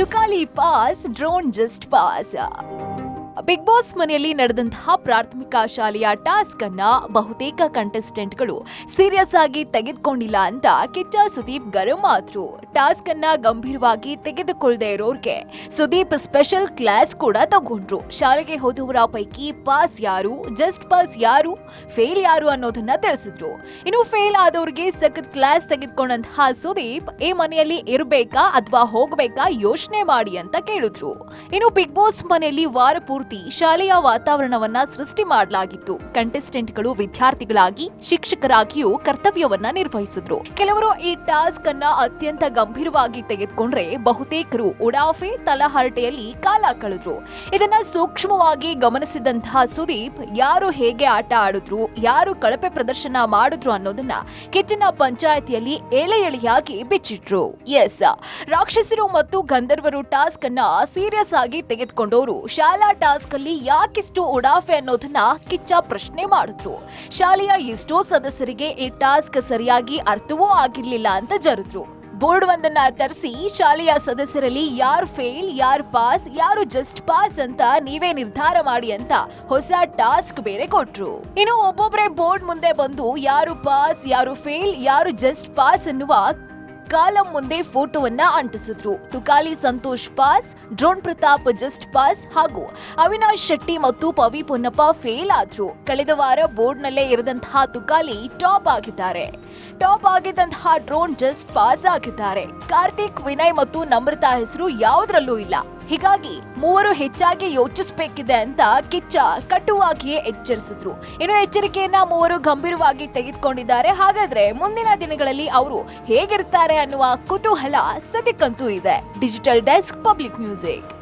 Tukali pass drone just pass Bigg Boss ಮನೆಯಲ್ಲಿ ನಡೆದಂತಹ ಪ್ರಾಥಮಿಕ ಶಾಲೆಯ ಟಾಸ್ಕ್ ಅನ್ನ ಬಹುತೇಕ ಕಂಟೆಸ್ಟೆಂಟ್ಗಳು ಸೀರಿಯಸ್ ಆಗಿ ತೆಗೆದುಕೊಂಡಿಲ್ಲ ಅಂತ ಕಿಚ್ಚ ಸುದೀಪ್ ಗರಂ ಆದ್ರು. ಟಾಸ್ಕ್ ಅನ್ನ ಗಂಭೀರವಾಗಿ ತೆಗೆದುಕೊಳ್ಳದೆ ಇರೋರ್ಗೆ ಸುದೀಪ್ ಸ್ಪೆಷಲ್ ಕ್ಲಾಸ್ ಕೂಡ ತಗೊಂಡ್ರು. ಶಾಲೆಗೆ ಹೋದವರ ಪೈಕಿ ಪಾಸ್ ಯಾರು ಜಸ್ಟ್ ಪಾಸ್ ಯಾರು ಫೇಲ್ ಯಾರು ಅನ್ನೋದನ್ನ ತಿಳಿಸಿದ್ರು. ಇನ್ನು ಫೇಲ್ ಆದವ್ರಿಗೆ ಸಖತ್ ಕ್ಲಾಸ್ ತೆಗೆದುಕೊಂಡಂತಹ ಸುದೀಪ್ ಈ ಮನೆಯಲ್ಲಿ ಇರಬೇಕಾ ಅಥವಾ ಹೋಗಬೇಕಾ ಯೋಚನೆ ಮಾಡಿ ಅಂತ ಕೇಳಿದ್ರು. ಇನ್ನು ಬಿಗ್ ಬಾಸ್ ಮನೆಯಲ್ಲಿ ವಾರ ಪೂರ್ತಿ ಶಾಲೆಯ ವಾತಾವರಣವನ್ನ ಸೃಷ್ಟಿ ಮಾಡಲಾಗಿತ್ತು. ಕಂಟೆಸ್ಟೆಂಟ್ಗಳು ವಿದ್ಯಾರ್ಥಿಗಳಾಗಿ ಶಿಕ್ಷಕರಾಗಿಯೂ ಕರ್ತವ್ಯವನ್ನ ನಿರ್ವಹಿಸಿದ್ರು. ಕೆಲವರು ಈ ಟಾಸ್ಕ್ ಅನ್ನ ಅತ್ಯಂತ ಗಂಭೀರವಾಗಿ ತೆಗೆದುಕೊಂಡ್ರೆ ಬಹುತೇಕರು ಉಡಾಫೆ ತಲಹರಟೆಯಲ್ಲಿ ಕಾಲ ಕಳೆದ್ರು. ಇದನ್ನ ಸೂಕ್ಷ್ಮವಾಗಿ ಗಮನಿಸಿದಂತಹ ಸುದೀಪ್ ಯಾರು ಹೇಗೆ ಆಟ ಆಡಿದ್ರು, ಯಾರು ಕಳಪೆ ಪ್ರದರ್ಶನ ಮಾಡಿದ್ರು ಅನ್ನೋದನ್ನ ಕೆಚ್ಚಿನ ಪಂಚಾಯತಿಯಲ್ಲಿ ಎಳೆ ಎಳೆಯಾಗಿ ಬಿಚ್ಚಿಟ್ರು. ಎಸ್ ರಾಕ್ಷಸರು ಮತ್ತು ಗಂಧರ್ವರು ಟಾಸ್ಕ್ ಅನ್ನ ಸೀರಿಯಸ್ ಆಗಿ ತೆಗೆದುಕೊಂಡವರು ಶಾಲಾ ಟಾಸ್ಕ್ ಅಲ್ಲಿ ಯಾಕಿಷ್ಟು ಉಡಾಫೆ ಅನ್ನೋದನ್ನ ಕಿಚ್ಚ ಪ್ರಶ್ನೆ ಮಾಡಿದ್ರು. ಶಾಲೆಯ ಎಷ್ಟೋ ಸದಸ್ಯರಿಗೆ ಈ ಟಾಸ್ಕ್ ಸರಿಯಾಗಿ ಅರ್ಥವೂ ಆಗಿರ್ಲಿಲ್ಲ ಅಂತ ಜರಿದ್ರು. ಬೋರ್ಡ್ ಒಂದನ್ನ ತರಿಸಿ ಶಾಲೆಯ ಸದಸ್ಯರಲ್ಲಿ ಯಾರು ಫೇಲ್, ಯಾರು ಪಾಸ್, ಯಾರು ಜಸ್ಟ್ ಪಾಸ್ ಅಂತ ನೀವೇ ನಿರ್ಧಾರ ಮಾಡಿ ಅಂತ ಹೊಸ ಟಾಸ್ಕ್ ಬೇರೆ ಕೊಟ್ರು. ಇನ್ನು ಒಬ್ಬೊಬ್ಬರೇ ಬೋರ್ಡ್ ಮುಂದೆ ಬಂದು ಯಾರು ಪಾಸ್, ಯಾರು ಫೇಲ್, ಯಾರು ಜಸ್ಟ್ ಪಾಸ್ ಅನ್ನುವ ಕಾಲಂ ಮುಂದೆ ಫೋಟೋವನ್ನ ಅಂಟಿಸಿದ್ರು. Tukali Santhosh pass drone Prathap just pass ಹಾಗೂ ಅವಿನಾಶ್ ಶೆಟ್ಟಿ ಮತ್ತು ಪವಿ ಪೊನ್ನಪ್ಪ ಫೇಲ್ ಆದ್ರು. ಕಳೆದ ವಾರ ಬೋರ್ಡ್ ನಲ್ಲೇ ಇರದಂತಹ ತುಕಾಲಿ ಟಾಪ್ ಆಗಿದ್ದಾರೆ. ಟಾಪ್ ಆಗಿದ್ದಂತಹ ಡ್ರೋನ್ ಜಸ್ಟ್ ಪಾಸ್ ಆಗಿದ್ದಾರೆ. ಕಾರ್ತಿಕ್, ವಿನಯ್ ಮತ್ತು ನಮ್ರತಾ ಹೆಸರು ಯಾವುದ್ರಲ್ಲೂ ಇಲ್ಲ. ಹೀಗಾಗಿ ಮೂವರು ಹೆಚ್ಚಾಗಿ ಯೋಚಿಸಬೇಕಿದೆ ಅಂತ ಕಿಚ್ಚ ಕಟುವಾಗಿಯೇ ಎಚ್ಚರಿಸಿದ್ರು. ಇನ್ನು ಎಚ್ಚರಿಕೆಯನ್ನ ಮೂವರು ಗಂಭೀರವಾಗಿ ತೆಗೆದುಕೊಂಡಿದ್ದಾರೆ. ಹಾಗಾದ್ರೆ ಮುಂದಿನ ದಿನಗಳಲ್ಲಿ ಅವರು ಹೇಗಿರ್ತಾರೆ ಅನ್ನುವ ಕುತೂಹಲ ಸದ್ಯಕ್ಕಂತೂ ಇದೆ. Digital desk public music.